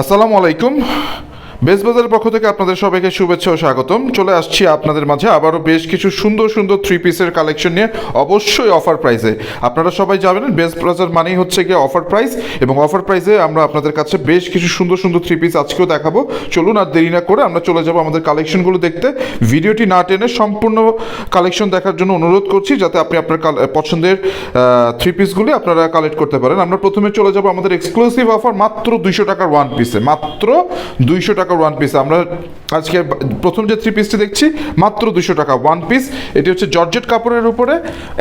আসসালামু আলাইকুম। বেস বাজারের পক্ষ থেকে আপনাদের সবাইকে শুভেচ্ছা ও স্বাগতম। চলে আসছি আপনাদের মাঝে আবারও বেশ কিছু সুন্দর সুন্দর থ্রি পিসের কালেকশন নিয়ে অবশ্যই অফার প্রাইসে আপনারা সবাই বেস বাজার মানেই হচ্ছে গিয়ে অফার প্রাইস এবং অফার প্রাইসে আমরা আপনাদের কাছে বেশ কিছু সুন্দর সুন্দর থ্রি পিস আজকেও দেখাবো। চলুন আর দেরি না করে আমরা চলে যাব আমাদের কালেকশনগুলো দেখতে। ভিডিওটি না টেনে সম্পূর্ণ কালেকশন দেখার জন্য অনুরোধ করছি যাতে আপনি আপনার পছন্দের থ্রি পিসগুলি আপনারা কালেক্ট করতে পারেন। আমরা প্রথমে চলে যাব আমাদের এক্সক্লুসিভ অফার মাত্র দুইশো টাকার ওয়ান পিসে মাত্র দুইশো টাকার ওয়ান পিস আমরা আজকে প্রথম যে থ্রি পিসটি দেখছি, মাত্র দুশো টাকা ওয়ান পিস এটি হচ্ছে জর্জেট কাপড়ের উপরে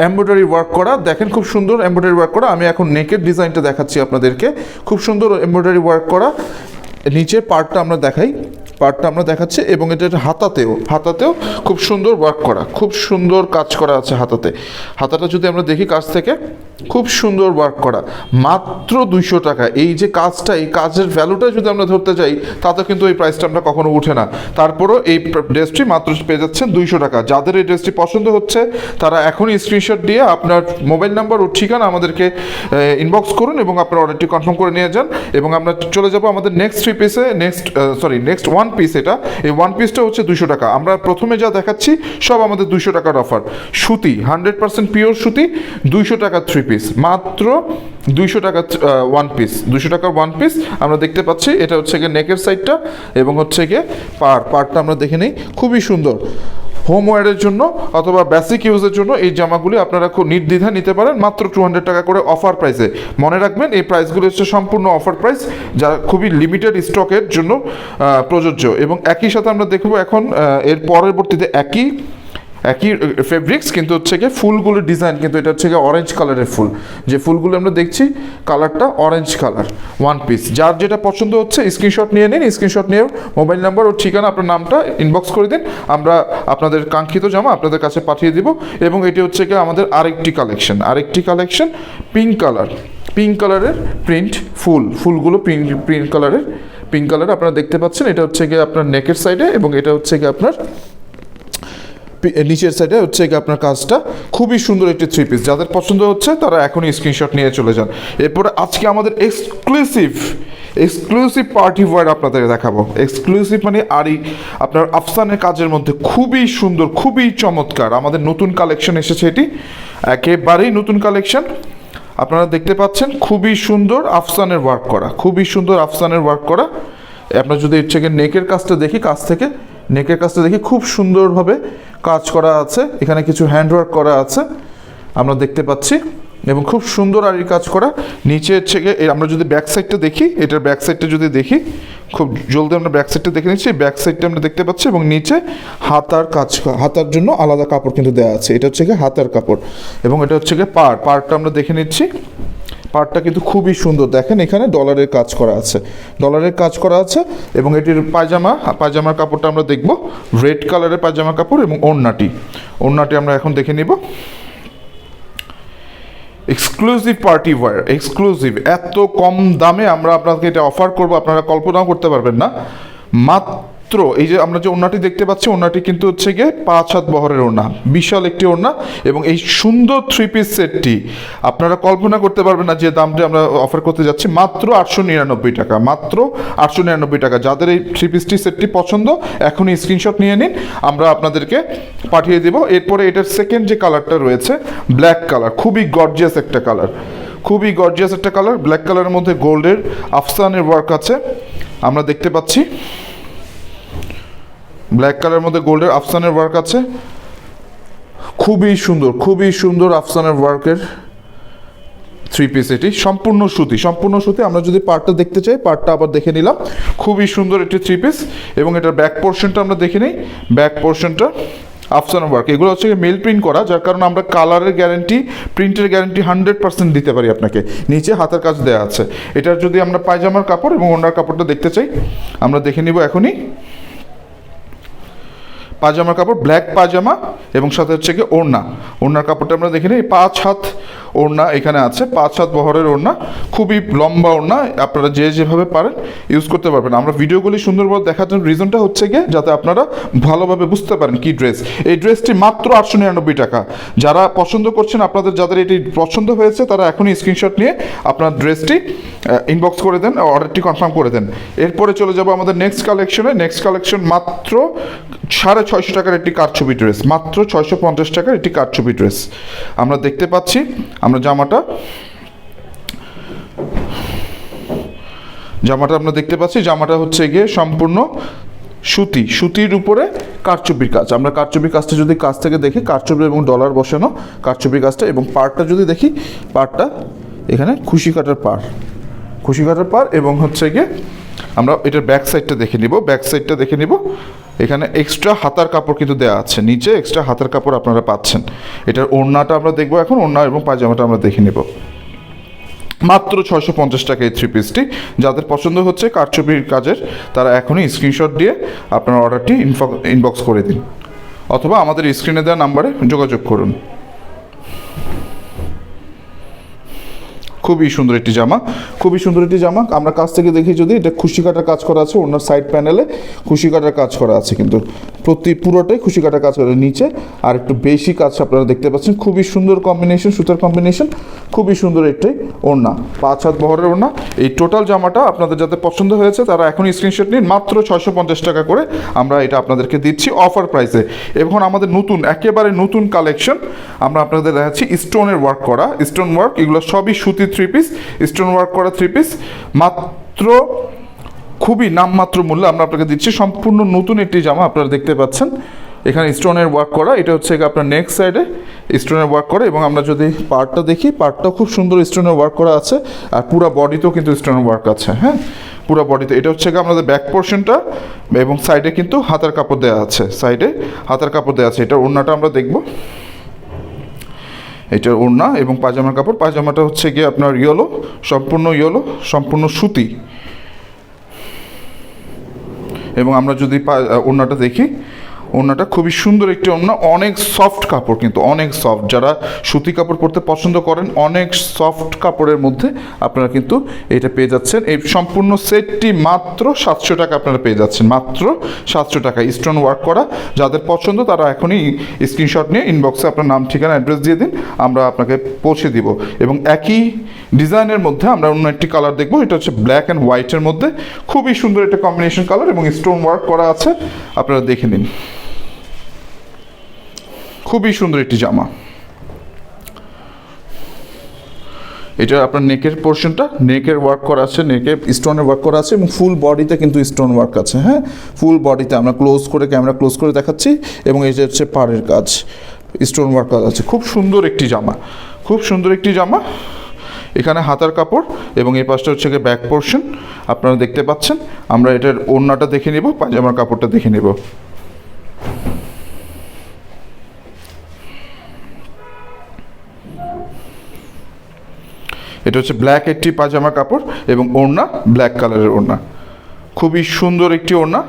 এমব্রয়ডারি ওয়ার্ক করা। দেখেন খুব সুন্দর এমব্রয়ডারি ওয়ার্ক করা। আমি এখন নেকের ডিজাইনটা দেখাচ্ছি আপনাদেরকে। খুব সুন্দর এমব্রয়ডারি ওয়ার্ক করা। নিচের পার্টটা আমরা দেখাই। পার্টটা আমরা দেখাচ্ছি এবং এটা হাতাতেও হাতাতেও খুব সুন্দর ওয়ার্ক করা, খুব সুন্দর কাজ করা আছে হাতাতে। হাতাটা যদি আমরা দেখি কাছ থেকে, খুব সুন্দর ওয়ার্ক করা। মাত্র দুইশো টাকা। এই যে কাজটা, এই কাজের ভ্যালুটা যদি আমরা ধরতে যাই, তাতে কিন্তু এই প্রাইসটা আমরা কখনো উঠে না। তারপরও এই ড্রেসটি মাত্র পেয়ে যাচ্ছেন দুইশো টাকা। যাদের এই ড্রেসটি পছন্দ হচ্ছে, তারা এখনই স্ক্রিনশট দিয়ে আপনার মোবাইল নাম্বার ও ঠিকানা আমাদেরকে ইনবক্স করুন এবং আপনার অর্ডারটি কনফার্ম করে নিয়ে যান। এবং আমরা চলে যাব আমাদের নেক্সট থ্রি পিসে next sorry next one piece এটা। এই ওয়ান পিসটা হচ্ছে দুশো টাকা। আমরা প্রথমে যা দেখাচ্ছি, সব আমাদের দুশো টাকার অফার সুতি হান্ড্রেড পার্সেন্ট পিওর সুতি, দুইশো টাকা থ্রি পিস মাত্র দুইশো টাকা ওয়ান পিস দুশো টাকার ওয়ান পিস আমরা দেখতে পাচ্ছি, এটা হচ্ছে গিয়ে নেকের সাইডটা এবং হচ্ছে গিয়ে পার। পারটা আমরা দেখে নিই। খুবই সুন্দর। হোমওয়্যারের জন্য অথবা বেসিক ইউজের জন্য এই জামাগুলি আপনারা খুব নির্দ্বিধা নিতে পারেন, মাত্র টু হান্ড্রেড টাকা করে অফার প্রাইসে মনে রাখবেন, এই প্রাইসগুলি হচ্ছে সম্পূর্ণ অফার প্রাইস যা খুবই লিমিটেড স্টকের জন্য প্রযোজ্য। এবং একই সাথে আমরা দেখব এখন এর পরবর্তীতে একই একই ফেব্রিক্স কিন্তু হচ্ছে গিয়ে ফুলগুলোর ডিজাইন কিন্তু এটা হচ্ছে গিয়ে অরেঞ্জ কালারের ফুল। যে ফুলগুলো আমরা দেখছি কালারটা অরেঞ্জ কালার ওয়ান পিস যার যেটা পছন্দ হচ্ছে স্ক্রিনশট নিয়ে নিন স্ক্রিনশট নিয়ে মোবাইল নাম্বার ও ঠিকানা, আপনার নামটা ইনবক্স করে দিন। আমরা আপনাদের কাঙ্ক্ষিত জামা আপনাদের কাছে পাঠিয়ে দিব, এবং এটি হচ্ছে গিয়ে আমাদের আরেকটি কালেকশন আরেকটি কালেকশন পিঙ্ক কালার পিঙ্ক কালারের প্রিন্ট ফুল। ফুলগুলো প্রিন্ট প্রিন্ট কালারের পিঙ্ক কালার আপনারা দেখতে পাচ্ছেন, এটা হচ্ছে গিয়ে আপনার নেকের সাইডে এবং এটা হচ্ছে গিয়ে আপনার নিচের সাইডে হচ্ছে আপনার কাজটা খুবই সুন্দর একটি থ্রি পিস যাদের পছন্দ হচ্ছে তারা এখনই স্ক্রিনশট নিয়ে চলে যান। এরপরে আজকে আমাদের এক্সক্লুসিভ এক্সক্লুসিভ পার্টি ওয়ার আপনাদের দেখাবো। এক্সক্লুসিভ মানে আরই আপনার আফসানের কাজের মধ্যে খুবই সুন্দর, খুবই চমৎকার। আমাদের নতুন কালেকশন এসেছে এটি। একেবারেই নতুন কালেকশন আপনারা দেখতে পাচ্ছেন খুবই সুন্দর আফসানের ওয়ার্ক করা, খুবই সুন্দর আফসানের ওয়ার্ক করা। আপনার যদি গিয়ে নেকের কাজটা দেখি কাজ থেকে নেকের কাজটা দেখি খুব সুন্দরভাবে কাজ করা আছে। এখানে কিছু হ্যান্ডওয়ার্ক করা আছে, আমরা দেখতে পাচ্ছি। এবং খুব সুন্দর আর কাজ করা। নিচে গিয়ে আমরা যদি ব্যাক সাইডটা দেখি, এটার ব্যাক সাইডটা যদি দেখি, খুব জলদি আমরা ব্যাক সাইডটা দেখে নিচ্ছি। ব্যাক সাইডটা আমরা দেখতে পাচ্ছি এবং নিচে হাতার কাজ হাতার জন্য আলাদা কাপড় কিন্তু দেওয়া আছে। এটা হচ্ছে গিয়ে হাতার কাপড়। এবং এটা হচ্ছে গিয়ে পার পার্টটা আমরা দেখে নিচ্ছি। পার্টটা কিন্তু খুবই সুন্দর। দেখেন এখানে ডলারের কাজ করা আছে। ডলারের কাজ করা আছে এবং এটির পায়জামা, পায়জামার কাপড়টা আমরা দেখব। রেড কালারের পায়জামা কাপড় এবং ওড়নাটি। ওড়নাটি আমরা এখন দেখে নিব। এক্সক্লুসিভ পার্টি ওয়্যার এক্সক্লুসিভ এত কম দামে আমরা আপনাকে এটা অফার করব, আপনারা কল্পনাও করতে পারবেন না। মাত্র এই যে আমরা যে ওড়নাটি দেখতে পাচ্ছি, ওড়নাটি কিন্তু হচ্ছে গিয়ে পাঁচ হাত বহরের ওড়না, বিশাল একটি ওড়না এবং এই সুন্দর থ্রি পিস সেটটি আপনারা কল্পনা করতে পারবেন না যে দামটি আমরা অফার করতে যাচ্ছি, মাত্র আটশো নিরানব্বই টাকা, মাত্র আটশো নিরানব্বই টাকা। যাদের এই থ্রি পিসটি সেটটি পছন্দ, এখনই স্ক্রিনশট নিয়ে নিন, আমরা আপনাদেরকে পাঠিয়ে দেব। এরপরে এটার সেকেন্ড যে কালারটা রয়েছে ব্ল্যাক কালার খুবই গর্জিয়াস একটা কালার খুবই গর্জিয়াস একটা কালার ব্ল্যাক কালারের মধ্যে গোল্ডের আফসানের ওয়ার্ক আছে। আমরা দেখতে পাচ্ছি ব্ল্যাক কালারের মধ্যে গোল্ডের আফসানের ওয়ার্ক আছে। খুবই সুন্দর খুবই সুন্দর আফসানের ওয়ার্কের থ্রি পিস এটি। সম্পূর্ণ সুতি সম্পূর্ণ সুতি। আমরা যদি পার্টটা দেখতে চাই পার্টটা আবার দেখে নিলাম। খুবই সুন্দর একটি থ্রি পিস এবং এটার ব্যাক পোর্শনটা আমরা দেখে নিই। ব্যাক পোর্শনটা আফসান ওয়ার্ক এগুলো হচ্ছে মেল প্রিন্ট করা, যার কারণে আমরা কালারের গ্যারেন্টি প্রিন্টের গ্যারেন্টি হান্ড্রেড পার্সেন্ট দিতে পারি আপনাকে। নিচে হাতের কাজ দেওয়া আছে। এটার যদি আমরা পায়জামার কাপড় এবং ওনার কাপড়টা দেখতে চাই, আমরা দেখে নিব এখনই। পাজামার কাপড় ব্ল্যাক পাজামা এবং সাথে হচ্ছে কি ওড়না। ওড়নার কাপড়টা আমরা দেখে নিই, পাঁচ হাত ওড়না এখানে আছে, পাঁচ সাত বহরের ওড়না, খুবই লম্বা ওড়না, আপনারা যে যেভাবে পারেন ইউজ করতে পারবেন। আমরা ভিডিওগুলি সুন্দরভাবে দেখার জন্য রিজনটা হচ্ছে গিয়ে যাতে আপনারা ভালোভাবে বুঝতে পারেন কি ড্রেস এই ড্রেসটি মাত্র আটশো নিরানব্বই টাকা। যারা পছন্দ করছেন, আপনাদের যাদের এটি পছন্দ হয়েছে, তারা এখনই স্ক্রিনশট নিয়ে আপনার ড্রেসটি ইনবক্স করে দেন অর্ডারটি কনফার্ম করে দেন। এরপরে চলে যাব আমাদের নেক্সট কালেকশনে নেক্সট কালেকশন মাত্র সাড়ে ছয়শো টাকার একটি কারছবি ড্রেস মাত্র ছয়শো পঞ্চাশ টাকার একটি কারছবি ড্রেস আমরা দেখতে পাচ্ছি আমরা জামাটা জামাটা আমরা দেখতে পাচ্ছি, জামাটা হচ্ছে গিয়ে সম্পূর্ণ সুতি, সুতির উপরে কারচুপির কাজ। আমরা কারচুপির কাজটা যদি কাজ থেকে দেখি, কারচুপি এবং ডলার বসানো কারচুপির কাজটা এবং পাড়টা যদি দেখি, পাড়টা এখানে খুশি কাটার পার খুশি কাটার পাড় এবং হচ্ছে গিয়ে আমরা এটার ব্যাক সাইডটা দেখে নিব ব্যাক সাইডটা দেখে নিব। এখানে এক্সট্রা হাতার কাপড় কিন্তু দেওয়া আছে। নিচে এক্সট্রা হাতার কাপড় আপনারা পাচ্ছেন। এটার ওড়নাটা আমরা দেখব এখন, ওড়না এবং পায়জামাটা আমরা দেখে নেব। মাত্র ছয়শো পঞ্চাশ টাকা এই থ্রি পিসটি যাদের পছন্দ হচ্ছে কারচুপির কাজের, তারা এখনই স্ক্রিনশট দিয়ে আপনার অর্ডারটি ইনবক্স করে দিন। অথবা আমাদের স্ক্রিনে দেওয়া নাম্বারে যোগাযোগ করুন। খুবই সুন্দর একটি জামা, খুবই সুন্দর একটি জামা। আমরা কাছ থেকে দেখি যদি এটা খুশি কাটার কাজ করা আছে ওনার সাইড প্যানেলে খুশি কাটার কাজ করা আছে কিন্তু। প্রতি পুরোটাই খুশি কাটার কাজ করা, নিচে আর একটু বেশি কাজ আপনারা দেখতে পাচ্ছেন। খুবই সুন্দর কম্বিনেশন সুতার কম্বিনেশন খুবই সুন্দর একটি ওড়না, পাঁচ হাত বহরের ওড়না। এই টোটাল জামাটা আপনাদের যাতে পছন্দ হয়েছে, তারা এখনই স্ক্রিনশট নিন। মাত্র ছয়শো পঞ্চাশ টাকা করে আমরা এটা আপনাদেরকে দিচ্ছি অফার প্রাইসে এবং আমাদের নতুন, একেবারে নতুন কালেকশন আমরা আপনাদের দেখাচ্ছি স্টোনের ওয়ার্ক করা। স্টোন ওয়ার্ক এগুলো সবই সুতি থ্রি পিস স্টোন ওয়ার্ক করা থ্রি পিস মাত্র খুবই নামমাত্র মূল্য আমরা আপনাকে দিচ্ছি। সম্পূর্ণ নতুন একটি জামা আপনারা দেখতে পাচ্ছেন। এখানে স্টোনের ওয়ার্ক করা, এটা হচ্ছে আপনার নেক্সট সাইডে স্টোনের ওয়ার্ক করা এবং আমরা যদি পার্টটা দেখি পার্টটাও খুব সুন্দর স্টোনের ওয়ার্ক করা আছে আর পুরো বডিতেও কিন্তু স্টোনের ওয়ার্ক আছে হ্যাঁ? পুরো বডিতে এটা হচ্ছে আমাদের ব্যাক পোর্শনটা এবং সাইডে কিন্তু হাতার কাপড় দেওয়া আছে সাইডে হাতার কাপড় দেওয়া আছে। এটা ওড়নাটা আমরা দেখব। এটার ওড়না এবং পাজামার কাপড়। পাজামাটা হচ্ছে গিয়ে আপনার ইয়েলো, সম্পূর্ণ ইয়েলো, সম্পূর্ণ সুতি। এবং আমরা যদি ওড়নাটা দেখি ওড়নাটা খুবই সুন্দর একটি ওড়না। অনেক সফট কাপড় কিন্তু, অনেক সফট যারা সুতি কাপড় পরতে পছন্দ করেন, অনেক সফট কাপড়ের মধ্যে আপনারা কিন্তু এটা পেয়ে যাচ্ছেন। এই সম্পূর্ণ সেটটি মাত্র সাতশো টাকা আপনারা পেয়ে যাচ্ছেন। মাত্র সাতশো টাকা স্টোন ওয়ার্ক করা। যাদের পছন্দ তারা এখনই স্ক্রিনশট নিয়ে ইনবক্সে আপনার নাম, ঠিকানা অ্যাড্রেস দিয়ে দিন, আমরা আপনাকে পৌঁছে দিব। এবং একই ডিজাইনের মধ্যে আমরা অন্য একটি কালার দেখব। এটা হচ্ছে ব্ল্যাক অ্যান্ড হোয়াইটের মধ্যে। খুবই সুন্দর একটা কম্বিনেশন কালার এবং স্টোন ওয়ার্ক করা আছে। আপনারা দেখে নিন। খুবই সুন্দর একটি জামা। এটা আপনার নেকের পোর্শনটা নেকের ওয়ার্ক করা আছে নেকে স্টোনের ওয়ার্ক করা আছে এবং ফুল বডিতে কিন্তু স্টোন ওয়ার্ক আছে হ্যাঁ? ফুল বডিতে আমরা ক্লোজ করে ক্যামেরা ক্লোজ করে দেখাচ্ছি এবং যে হচ্ছে পাড়ের কাজ স্টোন ওয়ার্ক কাজ আছে। খুব সুন্দর একটি জামা, খুব সুন্দর একটি জামা। এখানে হাতার কাপড় এবং এই পাশটা হচ্ছে গিয়ে ব্যাক পোর্শন আপনারা দেখতে পাচ্ছেন, আমরা এটার ওড়নাটা দেখে নেব, পাজামার কাপড়টা দেখে নেব। এটা হচ্ছে ব্ল্যাক একটি পাজামা কাপড় এবং ওড়না ব্ল্যাক কালারের ওড়না। খুবই সুন্দর একটি ওড়না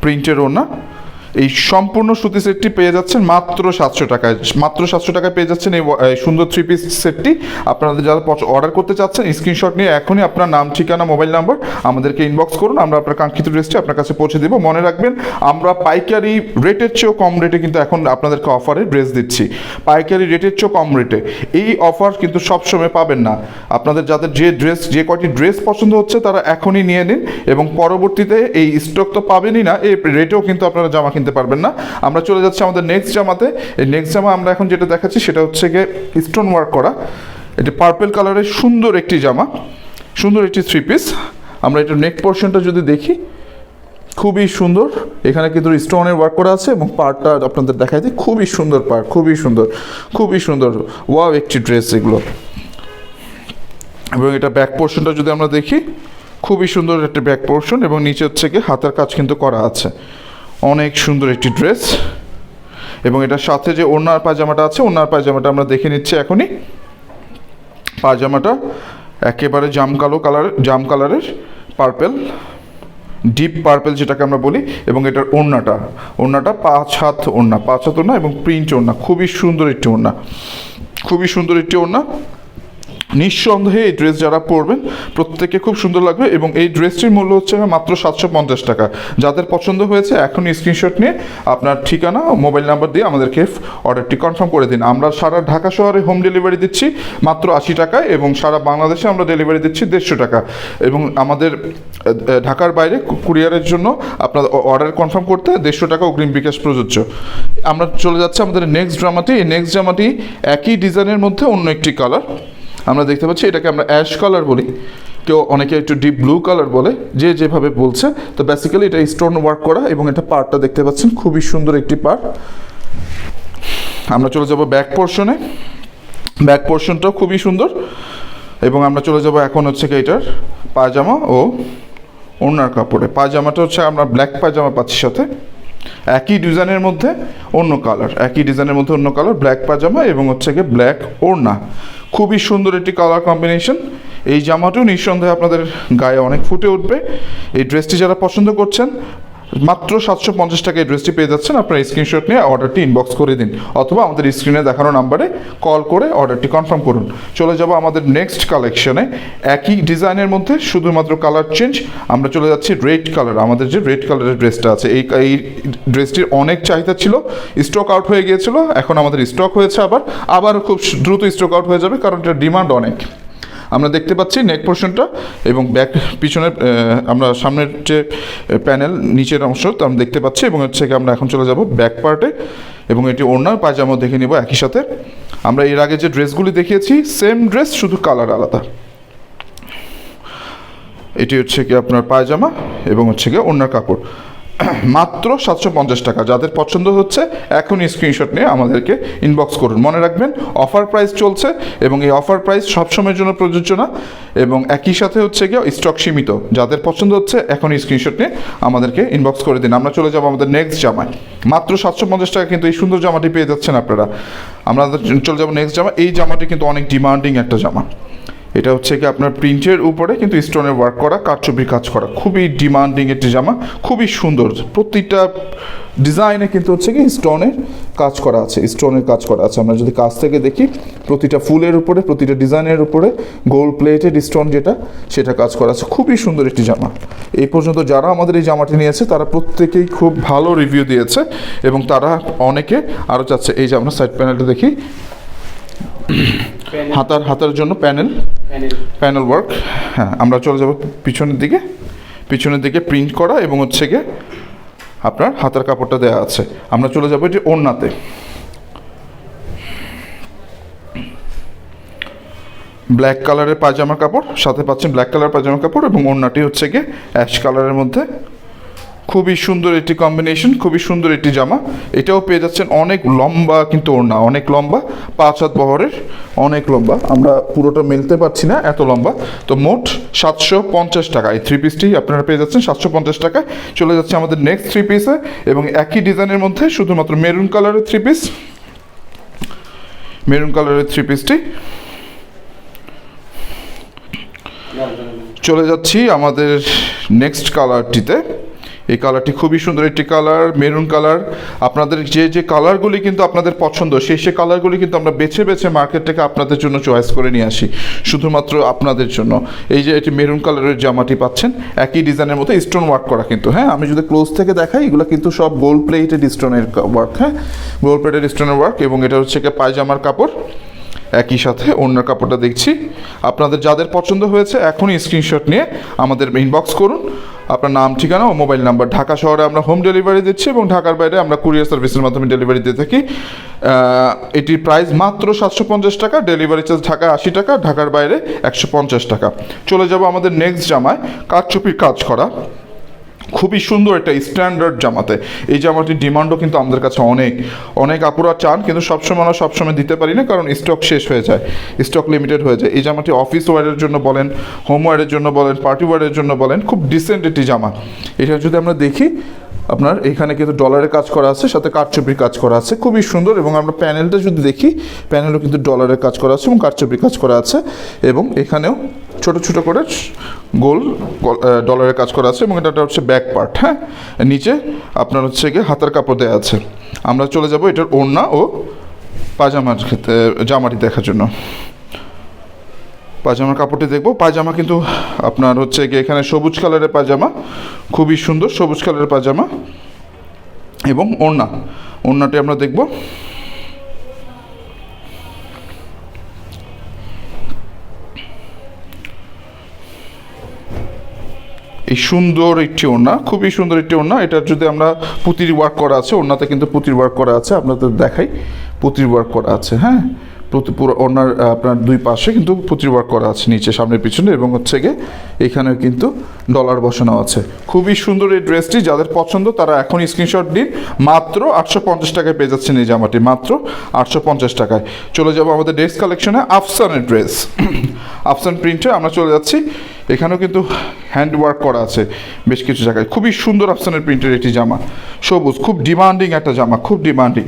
প্রিন্টের ওড়না। এই সম্পূর্ণ সুতি সেটটি পেয়ে যাচ্ছেন মাত্র সাতশো টাকায়। মাত্র সাতশো টাকায় পেয়ে যাচ্ছেন এই সুন্দর থ্রি পিস সেটটি। আপনাদের যারা অর্ডার করতে চাচ্ছেন স্ক্রিনশট নিয়ে এখনই আপনার নাম, ঠিকানা মোবাইল নাম্বার আমাদেরকে ইনবক্স করুন। আমরা আপনার কাঙ্ক্ষিত ড্রেসটি আপনার কাছে পৌঁছে দেবো। মনে রাখবেন, আমরা পাইকারি রেটের চেয়েও কম রেটে কিন্তু এখন আপনাদেরকে অফারে ড্রেস দিচ্ছি। পাইকারি রেটের চেয়েও কম রেটে এই অফার কিন্তু সবসময় পাবেন না। আপনাদের যাদের যে ড্রেস যে কয়টি ড্রেস পছন্দ হচ্ছে, তারা এখনই নিয়ে নিন এবং পরবর্তীতে এই স্টক তো পাবেনই না, এই রেটেও কিন্তু আপনারা জামা কিনতে পারবেন না। আমরা চলে যাচ্ছি আমাদের নেক্সট জামাতে। এই নেক্সট জামা আমরা এখন যেটা দেখাচ্ছি সেটা হচ্ছে গিয়ে স্টোন ওয়ার্ক করা। এটি পার্পেল কালারের সুন্দর একটি জামা, সুন্দর একটি থ্রি পিস আমরা এটা নেক পোর্শনটা যদি দেখি, খুবই সুন্দর। এখানে কিন্তু স্টোনের ওয়ার্ক করা আছে এবং পার্টটা আপনাদের দেখাই দিই। খুবই সুন্দর পার্ট খুবই সুন্দর খুবই সুন্দর। ওয়াও একটি ড্রেস এগুলো। এবং এটা ব্যাক পোর্শনটা যদি আমরা দেখি, খুবই সুন্দর একটা ব্যাক পোর্শন এবং নিচে হচ্ছে কি হাতের কাজ কিন্তু করা আছে। অনেক সুন্দর একটি ড্রেস। এবং এটার সাথে যে ওনার পায়জামাটা আছে ওনার পায়জামাটা আমরা দেখে নিচ্ছি এখনই। পায়জামাটা একেবারে জাম কালো কালার, জাম কালারের পার্পেল, ডিপ পার্পেল যেটাকে আমরা বলি, এবং এটার ওড়নাটা। ওড়নাটা পাঁচ হাত ওড়না, পাঁচ হাত ওড়না এবং প্রিন্ট ওড়না। খুবই সুন্দর একটি ওড়না। খুবই সুন্দর একটি ওড়না। নিঃসন্দেহে এই ড্রেস যারা পরবেন প্রত্যেকে খুব সুন্দর লাগবে এবং এই ড্রেসটির মূল্য হচ্ছে মাত্র সাতশো পঞ্চাশ টাকা। যাদের পছন্দ হয়েছে, এখনই স্ক্রিনশট নিয়ে আপনার ঠিকানা মোবাইল নাম্বার দিয়ে আমাদেরকে অর্ডারটি কনফার্ম করে দিন। আমরা সারা ঢাকা শহরে হোম ডেলিভারি দিচ্ছি মাত্র আশি টাকায় এবং সারা বাংলাদেশে আমরা ডেলিভারি দিচ্ছি দেড়শো টাকা। এবং আমাদের ঢাকার বাইরে কুরিয়ারের জন্য আপনার অর্ডার কনফার্ম করতে দেড়শো টাকা অগ্রিম বিকাশ প্রযোজ্য। আমরা চলে যাচ্ছি আমাদের নেক্সট ড্রামাটি এই নেক্সট ড্রামাটি একই ডিজাইনের মধ্যে অন্য একটি কালার আমরা দেখতে পাচ্ছি এটাকে আমরা অ্যাশ কালার বলি। কেউ অনেকে একটু ডিপ ব্লু কালার বলে, যে যেভাবে বলছে। তো বেসিক্যালি এটা স্টোন ওয়ার্ক করা এবং এটা পার্টটা দেখতে পাচ্ছেন, খুবই সুন্দর একটি পার্ট আমরা চলে যাব ব্যাক পোর্শনে ব্যাক পোর্শনটাও খুবই সুন্দর। এবং আমরা চলে যাব এখন হচ্ছে কি এটার পায়জামা ও ওড়নার কাপড়ে। পায়জামাটা হচ্ছে আমরা ব্ল্যাক পায়জামা পাচ্ছি সাথে। একই ডিজাইনের মধ্যে অন্য কালার, একই ডিজাইনের মধ্যে অন্য কালার ব্ল্যাক পাজামা এবং হচ্ছে গিয়ে ব্ল্যাক ওড়না। খুবই সুন্দর একটি কালার কম্বিনেশন এই জামাটিও নিঃসন্দেহে আপনাদের গায়ে অনেক ফুটে উঠবে। এই ড্রেসটি যারা পছন্দ করছেন মাত্র সাতশো পঞ্চাশ টাকা এই ড্রেসটি পেয়ে যাচ্ছেন। আপনার স্ক্রিনশট নিয়ে অর্ডারটি ইনবক্স করে দিন, অথবা আমাদের স্ক্রিনে দেখানো নাম্বারে কল করে অর্ডারটি কনফার্ম করুন। চলে যাব আমাদের নেক্সট কালেকশনে একই ডিজাইনের মধ্যে শুধুমাত্র কালার চেঞ্জ আমরা চলে যাচ্ছি রেড কালার আমাদের যে রেড কালারের ড্রেসটা আছে, এই এই ড্রেসটির অনেক চাহিদা ছিল স্টক আউট হয়ে গিয়েছিল, এখন আমাদের স্টক হয়েছে আবার আবার খুব দ্রুত স্টক আউট হয়ে যাবে, কারণ এটার ডিমান্ড অনেক। আমরা দেখতে পাচ্ছি নেক পোর্শনটা এবং ব্যাক পিছনের আমরা সামনের যে প্যানেল নিচের অংশ তো আমরা দেখতে পাচ্ছি এবং হচ্ছে আমরা এখন চলে যাব ব্যাক পার্টে এবং এটি ওড়নার পায়জামা দেখে নিব একই সাথে। আমরা এর আগে যে ড্রেসগুলি দেখিয়েছি সেম ড্রেস শুধু কালার আলাদা। এটি হচ্ছে কি আপনার পায়জামা এবং হচ্ছে কি ওড়নার কাপড়। মাত্র সাতশো পঞ্চাশ টাকা। যাদের পছন্দ হচ্ছে, এখনই স্ক্রিনশট নিয়ে আমাদেরকে ইনবক্স করুন। মনে রাখবেন অফার প্রাইস চলছে এবং এই অফার প্রাইস সবসময়ের জন্য প্রযোজ্য না এবং একই সাথে হচ্ছে গিয়ে স্টক সীমিত। যাদের পছন্দ হচ্ছে, এখনই স্ক্রিনশট নিয়ে আমাদেরকে ইনবক্স করে দিন। আমরা চলে যাব আমাদের নেক্সট জামায়। মাত্র সাতশো পঞ্চাশ টাকা কিন্তু এই সুন্দর জামাটি পেয়ে যাচ্ছেন আপনারা। আমরা চলে যাব নেক্সট জামা। এই জামাটি কিন্তু অনেক ডিমান্ডিং একটা জামা। এটা হচ্ছে কি আপনার প্রিন্টের উপরে কিন্তু স্টোনের ওয়ার্ক করা, কাঠচুপির কাজ করা। খুবই ডিমান্ডিং একটি জামা, খুবই সুন্দর। প্রতিটা ডিজাইনে কিন্তু হচ্ছে কি স্টোনের কাজ করা আছে স্টোনের কাজ করা আছে। আমরা যদি কাছ থেকে দেখি, প্রতিটা ফুলের উপরে, প্রতিটা ডিজাইনের উপরে গোল্ড প্লেটেড স্টোন যেটা, সেটা কাজ করা আছে। খুবই সুন্দর একটি জামা। এই পর্যন্ত যারা আমাদের এই জামাটি নিয়েছে, তারা প্রত্যেকেই খুব ভালো রিভিউ দিয়েছে এবং তারা অনেকে আরও চাচ্ছে। এই যে আমরা সাইড প্যানেলটা দেখি। হাতার হাতার জন্য প্যানেল। প্যানেল ওয়ার্ক হ্যাঁ আমরা চলে যাব পিছনের দিকে। পিছনের দিকে প্রিন্ট করা এবং হচ্ছে গিয়ে আপনার হাতার কাপড়টা দেওয়া আছে। আমরা চলে যাব এটি ওড়নাতে। ব্ল্যাক কালারের পায়জামা কাপড় সাথে পাচ্ছেন ব্ল্যাক কালার পায়জামা কাপড় এবং ওড়নাটি হচ্ছে গিয়ে অ্যাশ কালারের মধ্যে। খুবই সুন্দর একটি কম্বিনেশন খুবই সুন্দর একটি জামা। এটাও পেয়ে যাচ্ছেন অনেক লম্বা কিন্তু ওড়না, অনেক লম্বা, পাঁচ হাত বহরের, অনেক লম্বা। আমরা পুরোটা মেলতে পারছি না, এত লম্বা। তো মোট সাতশো পঞ্চাশ টাকা, এই থ্রি পিসটি আপনারা পেয়ে যাচ্ছেন সাতশো পঞ্চাশ টাকায় চলে যাচ্ছে আমাদের নেক্সট থ্রি পিসে এবং একই ডিজাইনের মধ্যে শুধুমাত্র মেরুন কালারের থ্রি পিস মেরুন কালারের থ্রি পিসটি চলে যাচ্ছি আমাদের নেক্সট কালারটিতে এই কালারটি খুবই সুন্দর, একটি কালার মেরুন কালার আপনাদের যে যে কালারগুলি কিন্তু আপনাদের পছন্দ, সেই সেই কালারগুলি কিন্তু আমরা বেছে বেছে মার্কেট থেকে আপনাদের জন্য চয়েস করে নিয়ে আসি, শুধুমাত্র আপনাদের জন্য। এই যে, এটি মেরুন কালারের জামাটি পাচ্ছেন, একই ডিজাইনের মতো স্টোন ওয়ার্ক করা কিন্তু। হ্যাঁ আমি যদি ক্লোজ থেকে দেখাই, এগুলো কিন্তু সব গোল্ড প্লেটেড স্টোনের ওয়ার্ক হ্যাঁ? গোল্ড প্লেটেড স্টোনের ওয়ার্ক এবং এটা হচ্ছে পায়জামার কাপড়। একই সাথে অন্য কাপড়টা দেখছি। আপনাদের যাদের পছন্দ হয়েছে, এখনই স্ক্রিনশট নিয়ে আমাদের ইনবক্স করুন। আপনার নাম, ঠিকানা ও মোবাইল নাম্বার। ঢাকা শহরে আমরা হোম ডেলিভারি দিচ্ছি এবং ঢাকার বাইরে আমরা কুরিয়ার সার্ভিসের মাধ্যমে ডেলিভারি দিয়ে থাকি। এটির প্রাইস মাত্র সাতশো পঞ্চাশ টাকা, ডেলিভারি চার্জ ঢাকা আশি টাকা, ঢাকার বাইরে একশো পঞ্চাশ টাকা। চলে যাব আমাদের নেক্সট জামায়, কাঠচুপির কাজ করা। খুবই সুন্দর একটা স্ট্যান্ডার্ড জামাতে। এই জামাটির ডিমান্ডও কিন্তু আমাদের কাছে অনেক। অনেক আপুরা চান, কিন্তু সবসময় আমরা সবসময় দিতে পারি না, কারণ স্টক শেষ হয়ে যায়। স্টক লিমিটেড হয়ে যায়। এই জামাটি অফিস ওয়ারের জন্য বলেন হোম ওয়ারের জন্য বলেন পার্টি ওয়ারের জন্য বলেন, খুব ডিসেন্ট একটি জামা। এটা যদি আমরা দেখি আপনার এখানে কিন্তু ডলারের কাজ করা আছে, সাথে কারচুপির কাজ করা আছে। খুবই সুন্দর এবং আমরা প্যানেলটা যদি দেখি প্যানেলও কিন্তু ডলারের কাজ করা আছে এবং কারচুপির কাজ করা আছে এবং এখানেও ছোট ছোট করে গোল ডলারের কাজ করা আছে এবং এটা হচ্ছে ব্যাক পার্ট হ্যাঁ? নিচে আপনার হচ্ছে গিয়ে হাতার কাপড় দেওয়া আছে। আমরা চলে যাব এটার ওড়না ও পাজামার ক্ষেত্রে জামাটি দেখার জন্য। পাজামার কাপড়টি দেখব। পাজামা কিন্তু আপনার হচ্ছে গিয়ে এখানে সবুজ কালারের পাজামা খুবই সুন্দর সবুজ কালারের পাজামা এবং ওড়না। ওড়নাটি আমরা দেখব। এই সুন্দর একটি ওড়না, খুবই সুন্দর একটি ওড়না। এটা যদি আমরা পুতির ওয়ার্ক করা আছে, ওড়নাতে কিন্তু পুতির ওয়ার্ক করা আছে, আপনাদের দেখাই। পুতির ওয়ার্ক করা আছে হ্যাঁ? প্রতি পুরো ওড়নার আহ, আপনার দুই পাশে কিন্তু পুতির ওয়ার্ক করা আছে নিচে সামনে পিছনে এবং হচ্ছে গিয়ে এখানেও কিন্তু ডলার বসানো আছে। খুবই সুন্দর এই ড্রেসটি যাদের পছন্দ তারা এখন স্ক্রিনশট দিন। মাত্র আটশো পঞ্চাশ টাকায় পেয়ে যাচ্ছেন এই জামাটি মাত্র আটশো পঞ্চাশ টাকায়। চলে যাব আমাদের ড্রেস কালেকশনে আফসানের ড্রেস আফসান প্রিন্টে আমরা চলে যাচ্ছি। এখানেও কিন্তু হ্যান্ড ওয়ার্ক করা আছে বেশ কিছু জায়গায়। খুবই সুন্দর আফসানের প্রিন্টের একটি জামা। সবুজ খুব ডিমান্ডিং একটা জামা খুব ডিমান্ডিং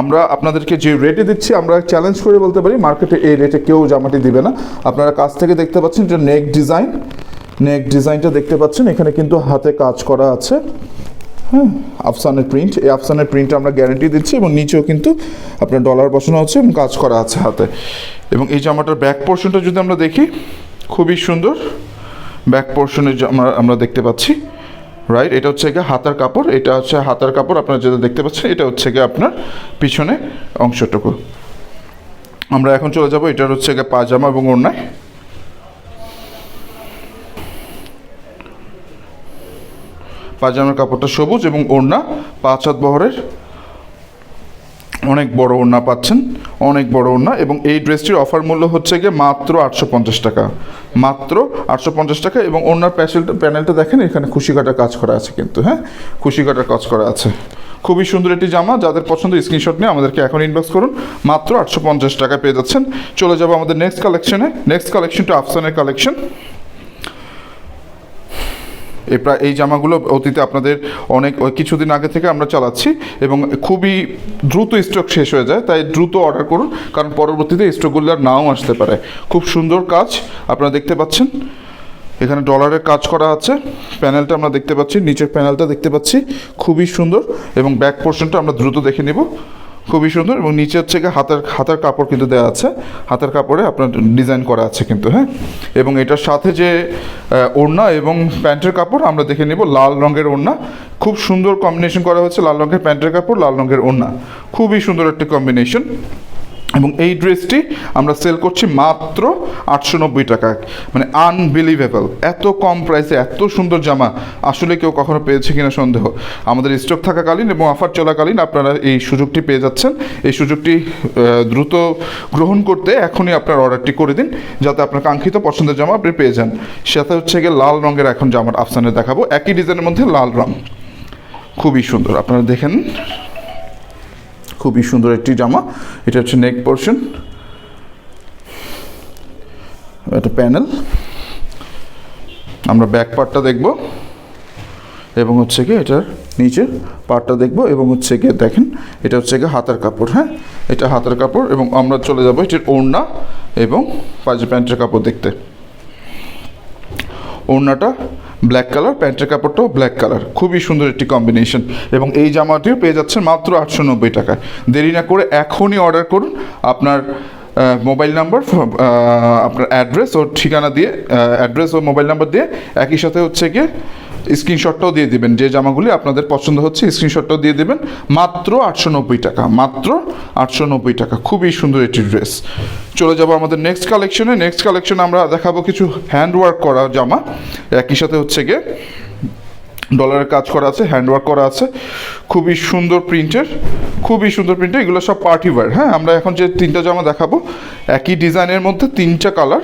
আমরা আপনাদেরকে যে রেটে দিচ্ছি, আমরা চ্যালেঞ্জ করে বলতে পারি মার্কেটে এই রেটে কেউ জামাটি দিবে না। আপনারা কাছ থেকে দেখতে পাচ্ছেন যে নেক ডিজাইন নেক ডিজাইনটা দেখতে পাচ্ছেন, এখানে কিন্তু হাতে কাজ করা আছে। হ্যাঁ আফসানের প্রিন্ট এই আফসানের প্রিন্ট আমরা গ্যারেন্টি দিচ্ছি এবং নিচেও কিন্তু আপনার ডলার বসানো হচ্ছে এবং কাজ করা আছে হাতে। এবং এই জামাটার ব্যাক পোর্শনটা যদি আমরা দেখি, খুবই সুন্দর। ব্যাক পোর্শনের আমরা আমরা দেখতে পাচ্ছি। রাইট এটা হচ্ছে গিয়ে হাতার কাপড়, এটা হচ্ছে হাতার কাপড়, আপনারা যেটা দেখতে পাচ্ছেন, এটা হচ্ছে গিয়ে আপনার পিছনে অংশটুকু। আমরা এখন চলে যাব, এটার হচ্ছে গিয়ে পাজামা এবং ওড়নায়। পাজামার কাপড়টা সবুজ এবং ওড়না পাঁচ হাত বহরের অনেক বড় ওড়না পাচ্ছেন, অনেক বড় ওড়না, এবং এই ড্রেসটির অফার মূল্য হচ্ছে গিয়ে মাত্র আটশো পঞ্চাশ টাকা। মাত্র আটশো পঞ্চাশ টাকা, এবং ওড়নার প্যাসেলটা প্যানেলটা দেখেন, এখানে খুশি কাটার কাজ করা আছে কিন্তু হ্যাঁ? খুশি কাটার কাজ করা আছে। খুবই সুন্দর একটি জামা, যাদের পছন্দ স্ক্রিনশট নিয়ে আমাদেরকে এখন ইনবক্স করুন। মাত্র আটশো পঞ্চাশ টাকা পেয়ে যাচ্ছেন। চলে যাব আমাদের নেক্সট কালেকশনে নেক্সট কালেকশনটা আফসানের কালেকশন এই প্রায় এই জামাগুলো অতীতে আপনাদের অনেক কিছুদিন আগে থেকে আমরা চালাচ্ছি এবং খুবই দ্রুত স্টক শেষ হয়ে যায়, তাই দ্রুত অর্ডার করুন, কারণ পরবর্তীতে স্টকগুলো আর নাও আসতে পারে। খুব সুন্দর কাজ, আপনারা দেখতে পাচ্ছেন, এখানে ডলারের কাজ করা আছে প্যানেলটা আমরা দেখতে পাচ্ছি, নিচের প্যানেলটা দেখতে পাচ্ছি, খুবই সুন্দর এবং ব্যাক পোর্শনটা আমরা দ্রুত দেখে নেব। খুবই সুন্দর এবং নিচে হচ্ছে গিয়ে হাতার হাতার কাপড় কিন্তু দেওয়া আছে। হাতার কাপড়ে আপনার ডিজাইন করা আছে কিন্তু হ্যাঁ? এবং এটার সাথে যে ওড়না এবং প্যান্টের কাপড় আমরা দেখে নেব লাল রঙের ওড়না। খুব সুন্দর কম্বিনেশন করা হয়েছে লাল রঙের প্যান্টের কাপড়, লাল রঙের ওড়না। খুবই সুন্দর একটি কম্বিনেশন এবং এই ড্রেসটি আমরা সেল করছি মাত্র আটশো নব্বই টাকায় মানে আনবিলিভেবল এত কম প্রাইসে এত সুন্দর জামা আসলে কেউ কখনো পেয়েছে কিনা সন্দেহ। আমাদের স্টক থাকাকালীন এবং অফার চলাকালীন আপনারা এই সুযোগটি পেয়ে যাচ্ছেন। এই সুযোগটি দ্রুত গ্রহণ করতে এখনই আপনার অর্ডারটি করে দিন, যাতে আপনার কাঙ্ক্ষিত পছন্দের জামা আপনি পেয়ে যান। সাথে হচ্ছে গিয়ে লাল রঙের এখন জামার আফসানে দেখাবো। একই ডিজাইনের মধ্যে লাল রং। খুবই সুন্দর। আপনারা দেখেন। খুবই সুন্দর একটি জামা। এটা হচ্ছে নেক পোর্শন একটা প্যানেল আমরা ব্যাক পার্টটা দেখব। এবং হচ্ছে কি এটার নিচের পার্টটা দেখব। এবং হচ্ছে গিয়ে দেখেন, এটা হচ্ছে গিয়ে হাতার কাপড় হ্যাঁ? এটা হাতার কাপড় এবং আমরা চলে যাব এটির ওড়না এবং পাঁচ প্যান্টের কাপড় দেখতে। ওড়নাটা ব্ল্যাক কালার প্যান্টের কাপড়টাও ব্ল্যাক কালার খুবই সুন্দর একটি কম্বিনেশন এবং এই জামাটিও পেয়ে যাচ্ছেন মাত্র আটশো নব্বই টাকায়। দেরি না করে এখনই অর্ডার করুন। আপনার মোবাইল নাম্বার আপনার অ্যাড্রেস ও ঠিকানা দিয়ে অ্যাড্রেস ও মোবাইল নাম্বার দিয়ে, একই সাথে হচ্ছে গিয়ে স্ক্রিনশটটাও দিয়ে দিবেন। যে জামাগুলি আপনাদের পছন্দ হচ্ছে, স্ক্রিনশটটাও দিয়ে দেবেন। মাত্র আটশো নব্বই টাকা, মাত্র আটশো নব্বই টাকা। খুবই সুন্দর একটি ড্রেস। চলে যাব আমাদের নেক্সট কালেকশনে নেক্সট কালেকশনে আমরা দেখাবো কিছু হ্যান্ড ওয়ার্ক করা জামা। একই সাথে হচ্ছে গিয়ে ডলারের কাজ করা আছে হ্যান্ডওয়ার্ক করা আছে। খুবই সুন্দর প্রিন্টের খুবই সুন্দর প্রিন্টের এগুলো সব পার্টি হ্যাঁ? আমরা এখন যে তিনটা জামা দেখাবো, একই ডিজাইনের মধ্যে তিনটা কালার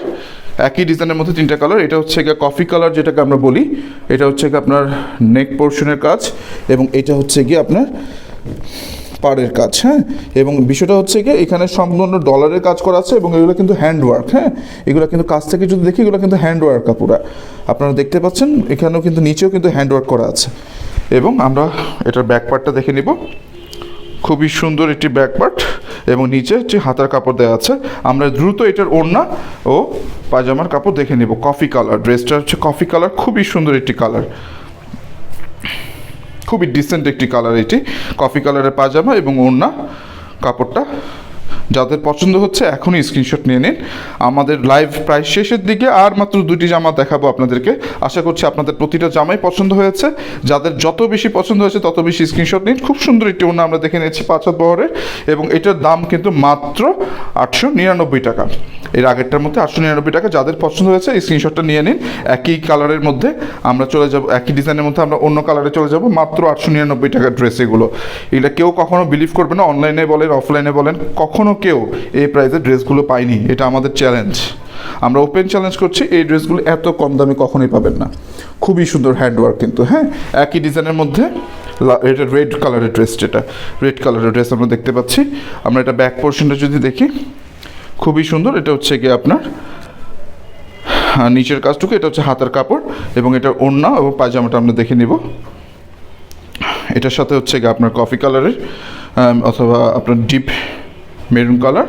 একই ডিজাইনের মধ্যে তিনটা কালার এটা হচ্ছে গিয়ে কফি কালার যেটাকে আমরা বলি, এটা হচ্ছে গিয়ে আপনার নেক পোর্শনের কাজ এবং এটা হচ্ছে গিয়ে আপনার পাড়ের কাজ হ্যাঁ? এবং বিষয়টা হচ্ছে কি এখানে সম্পূর্ণ ডলারের কাজ করা আছে এবং এগুলো কিন্তু হ্যান্ড ওয়ার্ক হ্যাঁ? এগুলো কিন্তু কাজ থেকে যদি দেখি, এগুলো কিন্তু হ্যান্ড ওয়ার্ক পুরা আপনারা দেখতে পাচ্ছেন, এখানেও কিন্তু নিচেও কিন্তু হ্যান্ড ওয়ার্ক করা আছে। এবং আমরা এটার ব্যাক পার্টটা দেখে নিব। খুবই সুন্দর একটি ব্যাক পার্ট এবং নিচে যে হাতার কাপড় দেওয়া আছে, আমরা দ্রুত এটার ওড়না ও পায়জামার কাপড় দেখে নেব। কফি কালার, ড্রেসটা হচ্ছে কফি কালার, খুবই সুন্দর একটি কালার। খুবই ডিসেন্ট একটি কালার এটি। কফি কালারের পাজামা এবং ওড়না কাপড়টা যাদের পছন্দ হচ্ছে, এখনই স্ক্রিনশট নিয়ে নিন। আমাদের লাইভ প্রায় শেষের দিকে, আর মাত্র দুটি জামা দেখাবো আপনাদেরকে। আশা করছি আপনাদের প্রতিটা জামাই পছন্দ হয়েছে। যাদের যত বেশি পছন্দ হয়েছে, তত বেশি স্ক্রিনশট নিন। খুব সুন্দর একটি ওনা আমরা দেখে নিয়েছি পাঁচ হাত বহরের। এবং এটার দাম কিন্তু মাত্র আটশো নিরানব্বই টাকা। এর আগেরটার মধ্যে আটশো নিরানব্বই টাকা যাদের পছন্দ হয়েছে স্ক্রিনশটটা নিয়ে নিন। একই কালারের মধ্যে আমরা চলে যাব, একই ডিজাইনের মধ্যে আমরা অন্য কালারে চলে যাব, মাত্র আটশো নিরানব্বই টাকার ড্রেস এগুলো। এগুলো কেউ কখনো বিলিভ করবে না অনলাইনে বলেন অফলাইনে বলেন, কখনো কেউ এই প্রাইসে ড্রেসগুলো পায়নি। এটা আমাদের চ্যালেঞ্জ আমরা ওপেন চ্যালেঞ্জ করছি, এই ড্রেসগুলো এত কম দামে কখনোই পাবেন না। খুবই সুন্দর হ্যান্ডওয়ার্ক কিন্তু হ্যাঁ? একই ডিজাইনের মধ্যে এটা রেড কালারের ড্রেস যেটা। রেড কালারের ড্রেস আমরা দেখতে পাচ্ছি। আমরা এটা ব্যাক পোর্শনটা যদি দেখি খুবই সুন্দর। এটা হচ্ছে গিয়ে আপনার নিচের কাজটুকু, এটা হচ্ছে হাতার কাপড় এবং এটা ওড়না এবং পায়জামাটা আমরা দেখে নিব। এটার সাথে হচ্ছে গিয়ে আপনার কফি কালারের অথবা আপনার ডিপ মেরুন কালার,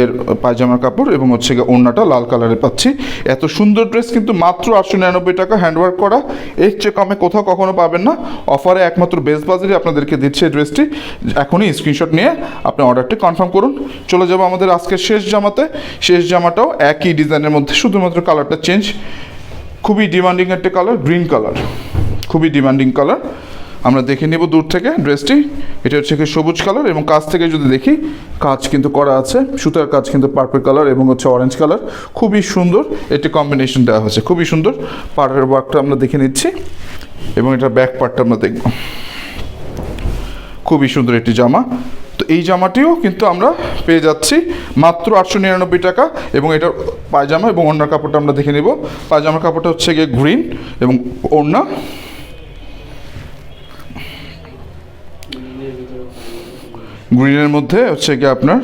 এর পায়জামার কাপড় এবং হচ্ছে গিয়ে ওড়নাটা লাল কালারে পাচ্ছি। এত সুন্দর ড্রেস কিন্তু মাত্র আটশো নিরানব্বই টাকা হ্যান্ডওয়ার্ক করা। এর চেয়ে কমে কোথাও কখনো পাবেন না। অফারে একমাত্র বেস্ট বাজারে আপনাদেরকে দিচ্ছে এই ড্রেসটি। এখনই স্ক্রিনশট নিয়ে আপনি অর্ডারটি কনফার্ম করুন। চলে যাব আমাদের আজকের শেষ জামাতে। শেষ জামাটাও একই ডিজাইনের মধ্যে, শুধুমাত্র কালারটা চেঞ্জ খুবই ডিমান্ডিং একটা কালার গ্রিন কালার খুবই ডিমান্ডিং কালার আমরা দেখে নেব দূর থেকে ড্রেসটি। এটা হচ্ছে কি সবুজ কালার এবং কাজ থেকে যদি দেখি, কাজ কিন্তু করা আছে। সুতার কাজ কিন্তু পার্পল কালার এবং হচ্ছে অরেঞ্জ কালার খুবই সুন্দর এটি কম্বিনেশন দেওয়া হয়েছে। খুবই সুন্দর। পাড়ের ওয়ার্কটা আমরা দেখে নিচ্ছি এবং এটার ব্যাক পার্টটা আমরা দেখব। খুবই সুন্দর একটি জামা। তো এই জামাটিও কিন্তু আমরা পেয়ে যাচ্ছি মাত্র আটশো নিরানব্বই টাকা এবং এটার পায়জামা এবং ওড়নার কাপড়টা আমরা দেখে নেব। পায়জামার কাপড়টা হচ্ছে গিয়ে গ্রিন এবং ওড়না। গ্রিনের মধ্যে হচ্ছে গিয়ে আপনার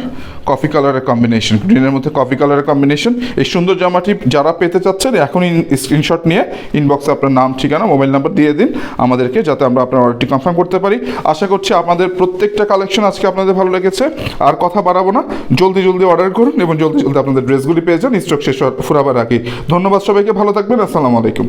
কফি কালারের কম্বিনেশন গ্রিনের মধ্যে কফি কালারের কম্বিনেশন এই সুন্দর জামাটি যারা পেতে চাচ্ছেন, এখনই স্ক্রিনশট নিয়ে ইনবক্সে আপনার নাম, ঠিকানা মোবাইল নাম্বার দিয়ে দিন আমাদেরকে, যাতে আমরা আপনার অর্ডারটি কনফার্ম করতে পারি। আশা করছি আপনাদের প্রত্যেকটা কালেকশন আজকে আপনাদের ভালো লেগেছে। আর কথা বাড়াবো না, জলদি জলদি অর্ডার করুন এবং জলদি জলদি আপনাদের ড্রেসগুলি পেয়ে যান। স্টক শেষ ফুরাবার রাখি ধন্যবাদ সবাইকে, ভালো থাকবেন। আসসালামু আলাইকুম।